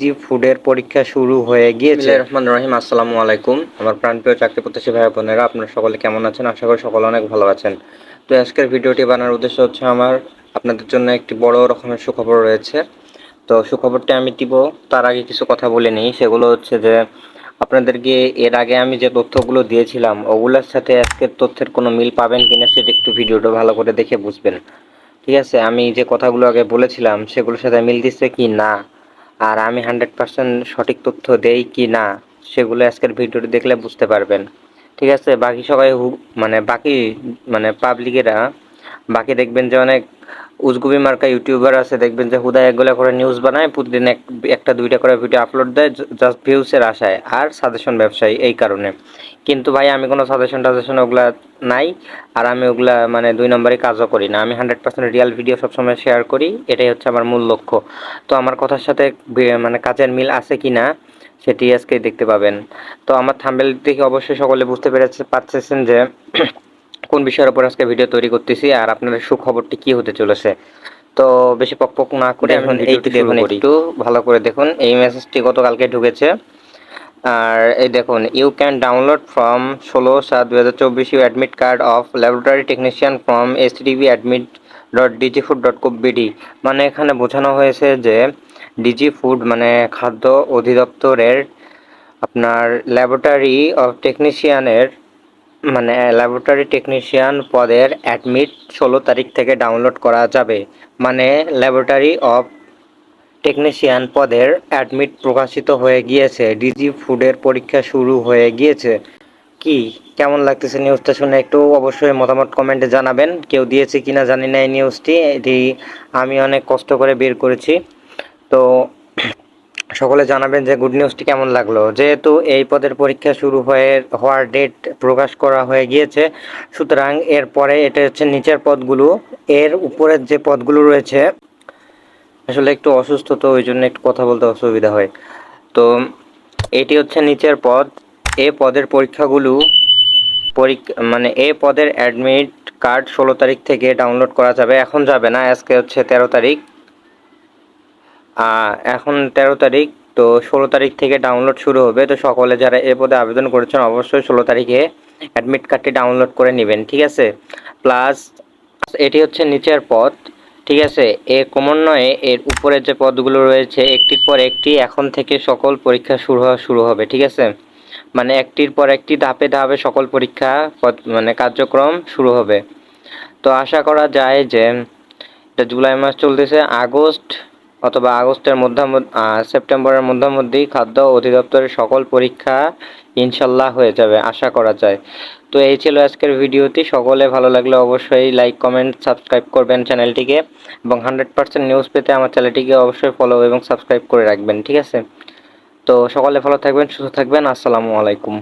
জি ফুডের পরীক্ষা শুরু হয়ে গিয়েছে। রহমান রহিম, আসসালামু আলাইকুম। আমার প্রাণপ্রিয় চাকরি প্রত্যাশী ভাই বোনেরা, আপনারা সকলে কেমন আছেন? আশা করি সকলে অনেক ভালো আছেন। তো আজকের ভিডিওটি বানানোর উদ্দেশ্য হচ্ছে আমার, আপনাদের জন্য একটি বড় রকমের সুখবর রয়েছে। তো সুখবরটি আমি দিব, তার আগে কিছু কথা বলে নিই। সেগুলো হচ্ছে যে, আপনাদেরকে এর আগে আমি যে তথ্যগুলো দিয়েছিলাম, ওগুলোর সাথে আজকের তথ্যের কোনো মিল পাবেন কিনা সেটা একটু ভিডিওটা ভালো করে দেখে বুঝবেন। ঠিক আছে? আমি যে কথাগুলো আগে বলেছিলাম, সেগুলোর সাথে মিল দিচ্ছে কি না? আর আমি হান্ড্রেড পার্সেন্ট সঠিক তথ্য দেই কি না, সেগুলো আজকের ভিডিওটি দেখলে বুঝতে পারবেন। ঠিক আছে, বাকি সবাই মানে বাকি মানে পাবলিকেরা বাকি দেখবেন যে অনেক উজগুবি মার্কা ইউটিউবার আছে, দেখবেন যে হুদা একগুলা করে নিউজ বানায়, প্রতিদিন এক, একটা, দুইটা করে ভিডিও আপলোড দেয় জাস্ট ভিউসের আশায় আর সাজেশন ব্যবসায়ী এই কারণে। কিন্তু ভাই, আমি কোনো সাজেশন টাজেশন ওগুলা নাই, আর আমি ওগুলা মানে দুই নম্বরে কাজও করি না। আমি হান্ড্রেড পার্সেন্ট রিয়েল ভিডিও সবসময় শেয়ার করি, এটাই হচ্ছে আমার মূল লক্ষ্য। তো আমার কথার সাথে মানে কাজের মিল আছে কি না সেটি আজকে দেখতে পাবেন। তো আমার থাম্বেল দেখে অবশ্যই সকলে বুঝতে পেরেছে, পারতেছেন যে কোন বিষয়ের উপর আজকে ভিডিও তৈরি করতেছি আর আপনাদের সুখবরটি কি হতে চলেছে? তো বেশি পকপক না করে এখন এইটি দেখুন একটু ভালো করে দেখুন। এই মেসেজটি গতকালকে ঢুকেছে। আর এই দেখুন ইউ ক্যান ডাউনলোড ফ্রম ষোলো সাত দু হাজার চব্বিশ you admit card of laboratory technician from S TV admit dot DG food dot BD মানে এখানে বোঝানো হয়েছে যে ডিজি ফুড মানে খাদ্য অধিদপ্তরের আপনার ল্যাবরেটরি অফ টেকনিশিয়ানের মানে ল্যাবরেটরি টেকনিশিয়ান পদের অ্যাডমিট ষোলো তারিখ থেকে ডাউনলোড করা যাবে। মানে ল্যাবরেটরি অফ টেকনিশিয়ান পদের অ্যাডমিট প্রকাশিত হয়ে গিয়েছে। ডিজি ফুডের পরীক্ষা শুরু হয়ে গিয়েছে। কি? কেমন লাগতেছে নিউজটা শুনে? একটু অবশ্যই মতামত কমেন্টে জানাবেন। কেউ দিয়েছে কিনা জানি না এই নিউজটি এটি আমি অনেক কষ্ট করে বের করেছি। তো সকলে জানাবেন যে গুড নিউজটি কেমন লাগল। যেহেতু এই পদের পরীক্ষা শুরু হয়ে, হওয়ার ডেট প্রকাশ করা হয়ে গিয়েছে, সুতরাং এরপরে এটা হচ্ছে নিচের পদগুলো। এর উপরের যে পদগুলো রয়েছে, আসলে একটু অসুস্থ তো, ওই জন্য একটু কথা বলতে অসুবিধা হয়। তো এটি হচ্ছে নিচের পদ। এ পদের পরীক্ষাগুলো পরীক্ষা মানে এ পদের অ্যাডমিট কার্ড ষোলো তারিখ থেকে ডাউনলোড করা যাবে। এখন যাবে না, আজকে হচ্ছে তেরো তারিখ। এখন তেরো তারিখ, তো ষোলো তারিখ থেকে ডাউনলোড শুরু হবে। তো সকলে যারা এ পদে আবেদন করেছেন, অবশ্যই ষোলো তারিখে অ্যাডমিট কার্ডটি ডাউনলোড করে নেবেন, ঠিক আছে? প্লাস এটি হচ্ছে নিচের পদ, ঠিক আছে? এ ক্রমান্বয়ে এর উপরে যে পদগুলো রয়েছে, একটির পর একটি এখন থেকে সকল পরীক্ষা শুরু হওয়া শুরু হবে, ঠিক আছে? মানে একটির পর একটি ধাপে ধাপে সকল পরীক্ষা মানে কার্যক্রম শুরু হবে। তো আশা করা যায় যে, এটা জুলাই মাস চলতেছে, আগস্ট অথবা আগস্টের মধ্যে সেপ্টেম্বরের মধ্যমধ্যেই খাদ্য অধিদপ্তরের সকল পরীক্ষা ইনশাল্লাহ হয়ে যাবে, আশা করা যায়। তো এই ছিল আজকের ভিডিওটি। সকলে ভালো লাগলে অবশ্যই লাইক কমেন্ট সাবস্ক্রাইব করবেন চ্যানেলটিকে এবং হান্ড্রেড পার্সেন্ট নিউজ পেতে আমার চ্যানেলটিকে অবশ্যই ফলো এবং সাবস্ক্রাইব করে রাখবেন, ঠিক আছে? তো সকলে ভালো থাকবেন, সুস্থ থাকবেন। আসসালামু আলাইকুম।